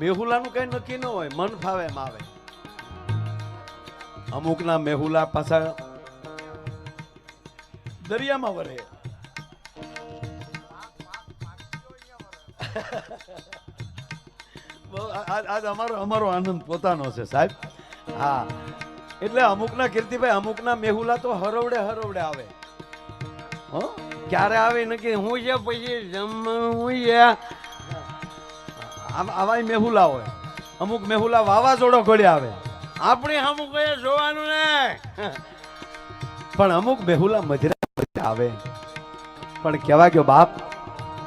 મેહુલાનું કઈ નક્કી ન હોય, મન ફાવે એમ આવે. અમુકના મેહુલા પાછા દરિયામાં વરે આજ અમારો અમારો આનંદ પોતાનો છે, સાહેબ. હા. એટલે અમુકના કીર્તિભાઈ, અમુકના મેહુલા તો હરવડે હરવડે આવે. હો? ક્યારે આવે નક્કી? હું છે પછી જમ હું છે આવાય મેહુલા હોય. અમુક મેહુલા વાવાઝોડો ઘડે આવે. આપણે અમુક જોવાનું ને. પણ અમુક મેહુલા મજરા આવે. પણ કહેવા ગયો બાપ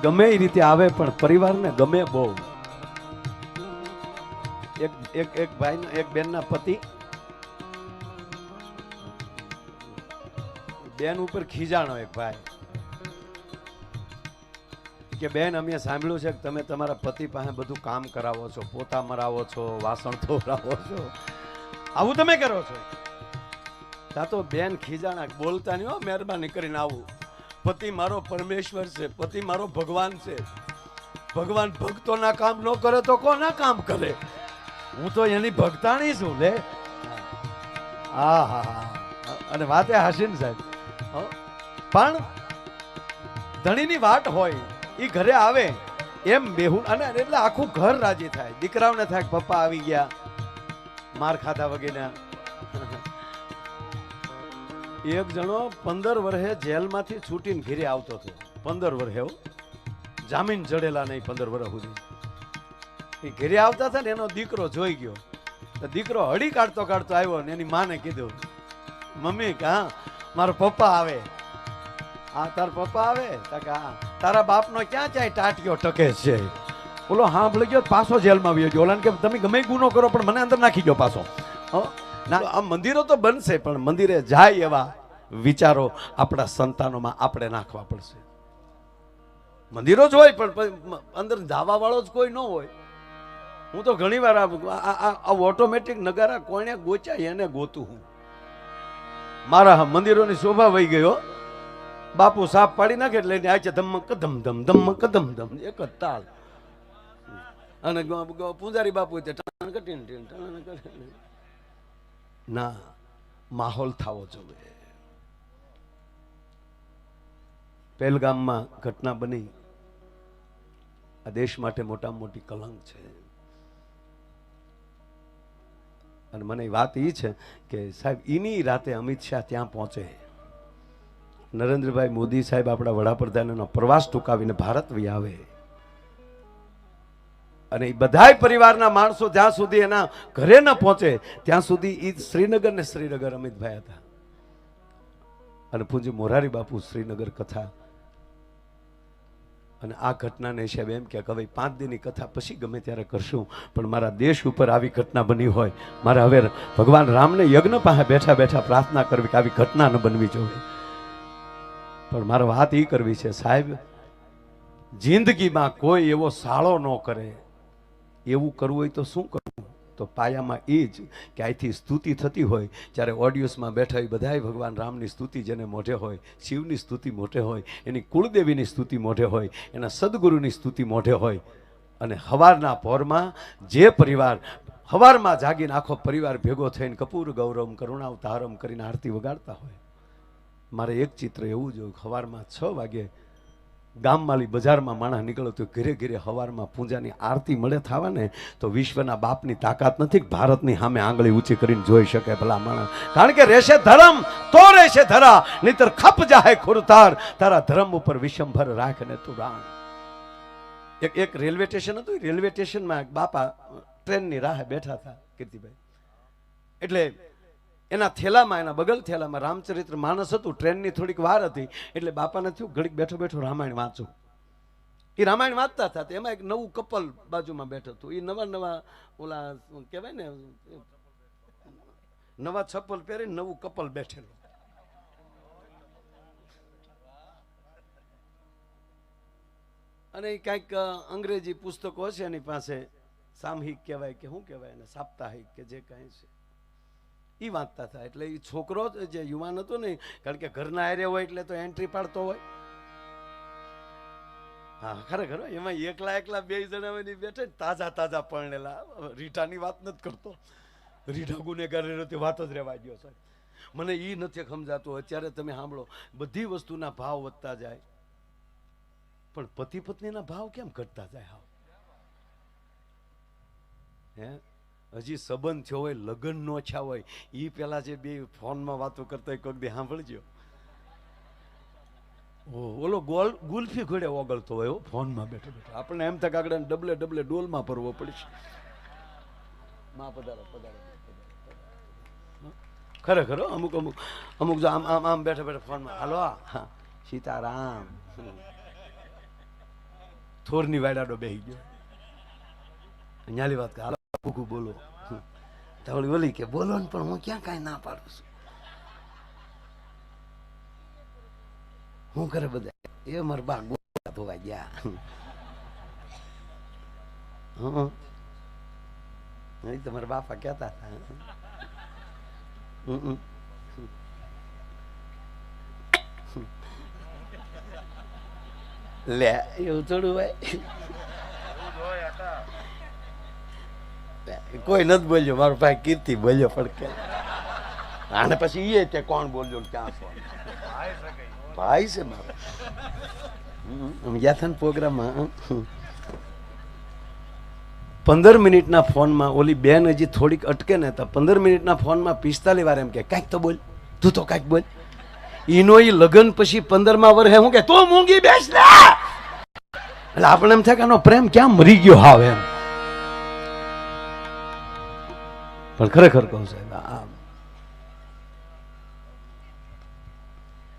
ગમે એ રીતે આવે પણ પરિવારને ગમે બહુ. એક એક એક ભાઈ એક બેનના પતિ બેન ઉપર ખીજાણો એક ભાઈ. કે બેન, અમે સાંભળ્યું છે કે તમે તમારા પતિ પાસે બધું કામ કરાવો છો, પોતા મરાવો છો, વાસણ ધોરાવો છો. આવું તમે કરો છો? ત્યાં તો બેન ખીજાણા બોલતા નહીં હો, મહેરબાની કરીને આવું. પતિ મારો પરમેશ્વર છે, પતિ મારો ભગવાન છે. ભગવાન ભક્તોના કામ ન કરે તો કોના કામ કરે? હું તો એની ભક્તાણી છું, લે. હા હા હા. અને વાતે હાસીન સાહેબ. પણ ધણીની વાટ હોય. એ ઘરે આવે, એમ બેહું અને એટલે આખું ઘર રાજી થાય. દીકરાઓને થાય પપ્પા આવી ગયા, માર ખાધા વગેરે. એક જણો પંદર વર્ષે જેલમાંથી છૂટીને ઘેરે આવતો હતો. પંદર વર્ષે. જામીન જડેલા નહીં પંદર વર્ષ સુધી. એ ઘેરે આવતા હતા ને એનો દીકરો જોઈ ગયો. તો દીકરો હળી કાઢતો કાઢતો આવ્યો ને એની માને કીધું, મમ્મી, કે? હા મારો પપ્પા આવે. હા, તાર પપ્પા આવે? તો કે, હા. તારા બાપનો ક્યાં જાય ટાટિયો ટકે છે? બોલો ભલે ગયો, પાછો જેલમાં આવ્યો ગયો. ઓલાને કે તમે ગમે ગુનો કરો, પણ મને અંદર નાખી ગયો પાછો? ના. આ મંદિરો તો બનશે, પણ મંદિરે જાય એવા વિચારો આપણા સંતાનોમાં આપણે નાખવા પડશે. મંદિરો જ હોય, પણ અંદર ધાવા વાળો જ કોઈ ન હોય. હું તો ઘણી વાર આ ઓટોમેટિક નગારા કોને ગોચાય, એને ગોતું હું. મારા મંદિરોની શોભા વહી ગયો બાપુ સાપ પાડી નાખે એટલે એને છે ધમ કદમ ધમ ધમ કદમ ધમ એક જ તાલ. અને પૂજારી બાપુ છે. ના, માહોલ થવો જોઈએ. પહેલગામમાં ઘટના બની. આ દેશ માટે મોટા મોટી કલંક છે. અને મને વાત એ છે કે સાહેબ એની રાતે અમિત શાહ ત્યાં પહોંચે. નરેન્દ્રભાઈ મોદી સાહેબ આપણા વડાપ્રધાનનો પ્રવાસ ટૂંકાવીને ભારત વી આવે. અને એ બધાય પરિવારના માણસો જ્યાં સુધી એના ઘરે ન પહોંચે, ત્યાં સુધી એ શ્રીનગર ને શ્રીનગર અમિતભાઈ હતા. અને પૂજ્ય મોરારી બાપુ શ્રીનગર કથા. અને આ ઘટનાને સાહેબ એમ કે હવે પાંચ દિનની કથા પછી ગમે ત્યારે કરશું, પણ મારા દેશ ઉપર આવી ઘટના બની હોય, મારે હવે ભગવાન રામને યજ્ઞ પાસે બેઠા બેઠા પ્રાર્થના કરવી કે આવી ઘટના ન બનવી જોઈએ. પણ મારે વાત એ કરવી છે, સાહેબ, જિંદગીમાં કોઈ એવો સાળો ન કરે. એવું કરવું હોય તો શું કરવું? તો પાયામાં એ જ કે અહીંથી સ્તુતિ થતી હોય, જ્યારે ઓડિયન્સમાં બેઠા હોય બધાય ભગવાન રામની સ્તુતિ જેને મોઢે હોય, શિવની સ્તુતિ મોઢે હોય, એની કુળદેવીની સ્તુતિ મોઢે હોય, એના સદગુરુની સ્તુતિ મોઢે હોય. અને હવારના પોરમાં જે પરિવાર, હવારમાં જાગીને આખો પરિવાર ભેગો થઈને કપૂર, ગૌરવ કરુણાવતારમ કરીને આરતી વગાડતા હોય. મારે એક ચિત્ર એવું જોયું હવારમાં છ વાગે ગામમાંલી બજારમાં માણસ નીકળ્યો તો ઘરે ઘરે હવારમાં પૂજાની આરતી મળે થવા ને તો વિશ્વના બાપની તાકાત નથી ભારતની સામે આંગળી ઊંચી કરીને જોઈ શકે ભલા માણસ. કારણ કે રહેશે ધર્મ, તો રહેશે ધરા, નહીતર ખપ જાહે ખુરતાર તારા ધર્મ ઉપર વિશ્વભર રાખ ને તું રાણ એક એક રેલવે સ્ટેશન હતું રેલવે સ્ટેશનમાં બાપા ટ્રેનની રાહે બેઠા હતા કીર્તિભાઈ. એટલે એના થેલામાં, એના બગલ થેલામાં રામચરિત્ર માનસ હતું, ટ્રેનની થોડીક વાર હતી, એટલે બાપાને થયું, ઘડીક બેઠો બેઠો રામાયણ વાંચું. એ રામાયણ વાંચતા હતા એમાં એક નવું કપલ બાજુમાં બેઠું હતું. એ નવા નવા ઓલા કહેવાય ને, નવા છપ્પલ પહેરીને નવું કપલ બેઠેલું. અને કાંઈક અંગ્રેજી પુસ્તકો છે એની પાસે, સામહિક કહેવાય કે શું કહેવાય એને સાપ્તાહિક કે જે કાંઈ છે. એ વાંચતા હતા. એટલે એ છોકરો જે યુવાન હતો ને, કારણ કે ઘરના આરે હોય એટલે તો એન્ટ્રી પાડતો હોય. હા, ખરેખર એમાં એકલા એકલા બે જણા બેઠે તાજા તાજા પરણેલા. રીઠાની વાત નથી કરતો. રીઠા ગુનેગાર તે વાત જ રહેવા ગયો સાહેબ. મને એ નથી સમજાતું. અત્યારે તમે સાંભળો, બધી વસ્તુના ભાવ વધતા જાય. પણ પતિ પત્નીના ભાવ કેમ ઘટતા જાય હાવ? હે? હજી સંબંધ થયો હોય, લગ્ન નો થયા હોય એ પેલા જે બે ફોનમાં વાતો કરતા હોય કોઈક દે સાંભળજો. ઓલો ગોલ, ગુલ્ફી ઘોડે ઓગળતો હોય ફોનમાં બેઠો બેઠો. આપણને એમ થાય આગળ ડબલે ડબલે ડોલમાં ભરવો પડશે. માં પધારો પધારો. ખરેખર અમુક અમુક અમુક જો આમ આમ આમ બેઠા બેઠા ફોનમાં, હાલો, હા સીતારામ. થોરની વાડાડો બેહી ગયો. ન્યાલી વાત હાલો. ભૂખું બોલો. ધવળી ઓલી કે, બોલો ને, પણ હું ક્યાં કાંઈ ના પાડું છું? હું કરે બધા? એ મારા બા ગોળા ધોવા ગયા. એ તમારા બાપા કહેતા હતા. લે, એવું થોડું હોય. કોઈ નથી બોલ્યો મારો ભાઈ કીર્તિ બોલ્યો પણ કે પછી એ કે કોણ બોલ્યો ક્યાં ફોન ભાઈ છે મારો. હમ, અમે ગયા હતા ને પ્રોગ્રામમાં પંદર મિનિટના ફોનમાં ઓલી બેન હજી થોડીક અટકે ને તો પંદર મિનિટના ફોનમાં પિસ્તાલીસ વાર એમ કે કાંઈક તો બોલ તું તો કાંઈક બોલ. ઈનો ઈ લગ્ન પછી પંદરમાં વર્ષે હું કે તો મૂંગી બેસ ને એટલે આપણે એમ થાય કે આનો પ્રેમ ક્યાં મરી ગયો હાવ એમ. પણ ખરેખર કહું સાહેબ, આ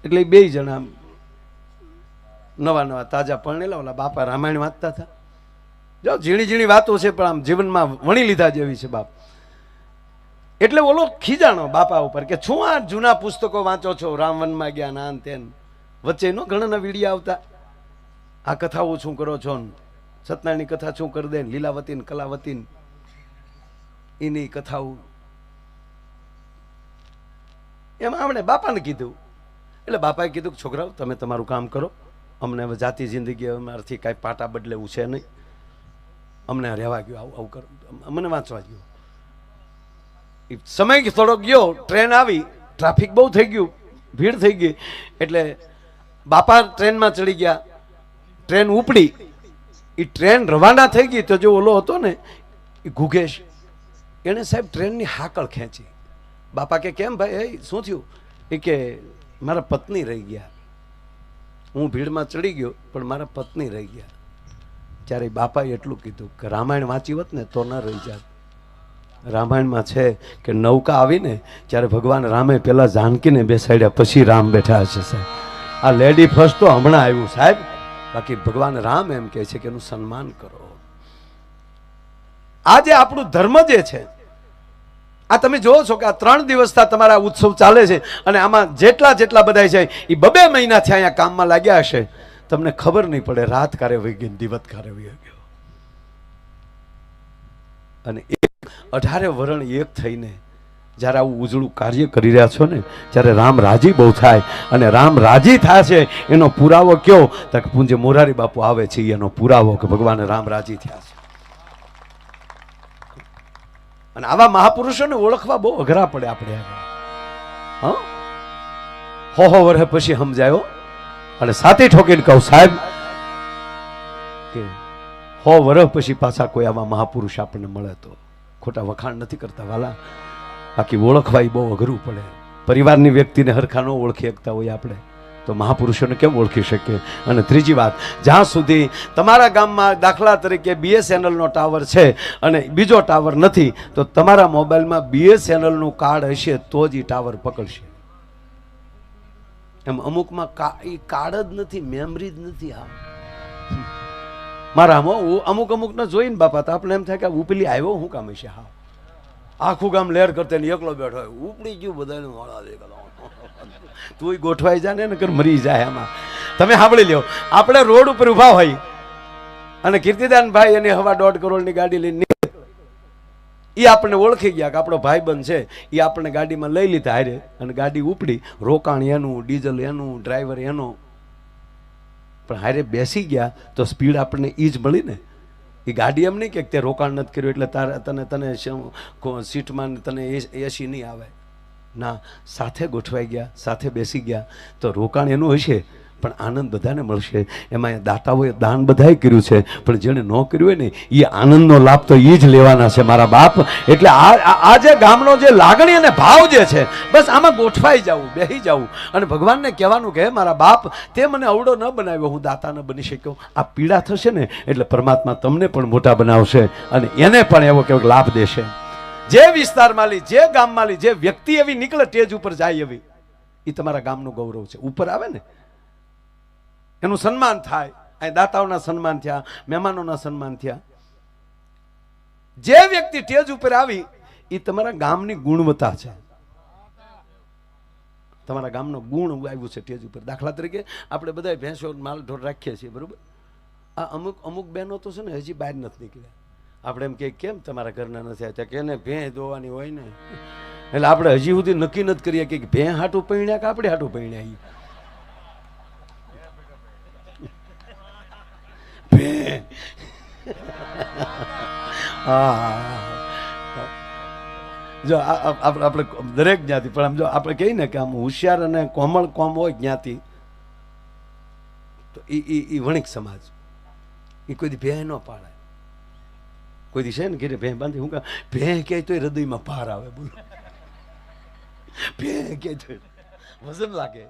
એટલે બે જણા નવા નવા તાજા પરણેલા, ઓલા બાપા રામાયણ વાંચતા હતા. જો, ઝીણી ઝીણી વાતો છે, પણ આમ જીવનમાં વણી લીધા જેવી છે બાપ. એટલે ઓલો ખીજાણો બાપા ઉપર કે, શું આ જૂના પુસ્તકો વાંચો છો? રામવનમાં ગયા નાન તેન. વચ્ચે નો ઘણા વીડિયો આવતા. આ કથાઓ શું કરો છો? સત્યનારાયણની કથા શું કરી દે લીલાવતી ને કલાવતી ને? એની કથાઓ. એમાં આપણે બાપાને કીધું. એટલે બાપાએ કીધું કે, છોકરાઓ, તમે તમારું કામ કરો. અમને હવે જાતિ જિંદગી અમારાથી કાંઈ પાટા બદલેવું છે નહીં. અમને રહેવા ગયો આવું આવું કરો. મને વાંચવા ગયો એ સમય થોડોક ગયો, ટ્રેન આવી, ટ્રાફિક બહુ થઈ ગયું, ભીડ થઈ ગઈ. એટલે બાપા ટ્રેનમાં ચડી ગયા. ટ્રેન ઉપડી. એ ટ્રેન રવાના થઈ ગઈ. તો જો ઓલો હતો ને એ ગુગેશ એણે સાહેબ ટ્રેનની હાકળ ખેંચી. બાપા કે, કેમ ભાઈ? એ શું થયું? એ કે, મારા પત્ની રહી ગયા. હું ભીડમાં ચડી ગયો, પણ મારા પત્ની રહી ગયા. ત્યારે બાપાએ એટલું કીધું કે, રામાયણ વાંચી હોત ને, તો ન રહી જાત. રામાયણમાં છે કે, નૌકા આવીને ત્યારે ભગવાન રામે પેલા જાનકીને બેસાડ્યા, પછી રામ બેઠા હશે સાહેબ. આ લેડી ફર્સ્ટ તો હમણાં આવ્યું સાહેબ. બાકી ભગવાન રામ એમ કહે છે કે, એનું સન્માન કરો. આજે આપણું ધર્મ જે છે આ તમે જોવો છો કે આ ત્રણ દિવસથી તમારા ઉત્સવ ચાલે છે અને આમાં જેટલા જેટલા બધા છે એ બબે મહિનાથી અહીંયા કામમાં લાગ્યા હશે. તમને ખબર નહીં પડે, રાત કારે વહી ગઈ દિવત કારે વહી ગયો. અને એક અઢારે વરણ એક થઈને જ્યારે આવું ઉજળું કાર્ય કરી રહ્યા છો ને ત્યારે રામ રાજી બહુ થાય અને રામ રાજી છે એનો પુરાવો કયો? તો પૂંજે મોરારી બાપુ આવે છે, એનો પુરાવો કે ભગવાન રામ રાજી થયા છે. અને આવા મહાપુરુષોને ઓળખવા બહુ અઘરા પડે આપણે આગળ. હો? હો વર્ષ પછી સમજાયો? અને સાથે ઠોકીને કહું, સાહેબ, કે હો વર્ષ પછી પાછા કોઈ આવા મહાપુરુષ આપણને મળે તો ખોટા વખાણ નથી કરતા, વાલા. બાકી ઓળખવા એ બહુ અઘરું પડે. પરિવારની વ્યક્તિને હરખા ન ઓળખી શકતા હોય આપણે. તો મહાપુરુષોને કેમ ઓળખી શકીએ? અને ત્રીજી વાત, જ્યાં સુધી તમારા ગામમાં દાખલા તરીકે બીએસએનએલનો ટાવર છે અને બીજો ટાવર નથી, તો તમારા મોબાઈલમાં બીએસએનએલનું કાર્ડ હશે તો જ એ ટાવર પકડશે. એમ અમુકમાં કા એ કાર્ડ જ નથી મેમરી જ નથી આ મારા અમુક અમુકને જોઈને બાપા, તો આપણે એમ થાય કે ઉપલી આવ્યો, હું કામ હશે, હા. આખું ગામ લહેર કરતા એકલો બેઠો ઉપડી ગયું બધાને વાળા દેખાડો. તું ગોઠવાઈ જા ને મરી જાય આમાં. તમે સાંભળી લ્યો, આપણે રોડ ઉપર ઊભા હોય અને કીર્તિદાન ભાઈ એની હવા દોઢ કરોડની ગાડી લઈને એ આપણને ઓળખી ગયા કે આપણો ભાઈ બંધ છે એ આપણને ગાડીમાં લઈ લીધા હારે અને ગાડી ઉપડી. રોકાણ એનું, ડીઝલ એનું, ડ્રાઈવર એનો. પણ હારે બેસી ગયા તો સ્પીડ આપણને એ જ મળી ને. એ ગાડી એમ નહીં કે તે રોકાણ નથી કર્યું એટલે તારે, તને તને સીટમાં તને એસી નહીં આવે. ના, સાથે ગોઠવાઈ ગયા, સાથે બેસી ગયા. તો રોકાણ એનું હશે પણ આનંદ બધાને મળશે. એમાં દાતાઓએ દાન બધાએ કર્યું છે, પણ જેણે ન કર્યું હોય ને, એ આનંદનો લાભ તો એ જ લેવાના છે, મારા બાપ. એટલે આ, આ- જે ગામનો જે લાગણી અને ભાવ જે છે, બસ આમાં ગોઠવાઈ જવું, બેહી જવું. અને ભગવાનને કહેવાનું કે મારા બાપ, તે મને અવડો ન બનાવ્યો, હું દાતા ન બની શક્યો. આ પીડા થશે ને, એટલે પરમાત્મા તમને પણ મોટા બનાવશે અને એને પણ એવો કેવો લાભ દેશે. જે વિસ્તારમાં લી, જે ગામમાં લી, જે વ્યક્તિ એવી નીકળે સ્ટેજ ઉપર જાય એવી એ તમારા ગામનું ગૌરવ છે. ઉપર આવે ને. એનું સન્માન થાય. અહીં દાતાઓના સન્માન થયા, મહેમાનોના સન્માન થયા. જે વ્યક્તિ સ્ટેજ ઉપર આવી એ તમારા ગામની ગુણવત્તા છે. તમારા ગામનો ગુણ આવ્યું છે સ્ટેજ ઉપર. દાખલા તરીકે આપણે બધા ભેંસો માલ ઢોર રાખીએ છીએ, બરોબર? આ અમુક અમુક બહેનો તો છે ને હજી બહાર નથી નીકળ્યા. આપણે એમ કે, કેમ તમારા ઘરના નથી આવતા? કે એને ભેં દોવાની હોય ને. એટલે આપણે હજી સુધી નક્કી નથી કરીએ કે ભેં હાટું પૈણ્યા કે આપણે હાટું પૈણ્યા જો આપણે દરેક જ્ઞાતિ, પણ આમ જો, આપણે કહીએ ને કે આમ હોશિયાર અને કોમળ કોમ હોય જ્ઞાતિ, તો એ વણિક સમાજ. એ કોઈ ભેહ ન પાડે કોઈ દિશે ને ઘેરે ભેં બાંધી, હું કહે ભેં કહે તો હૃદયમાં ભાર આવે. બોલો. ભેં કહે તો વજન લાગે.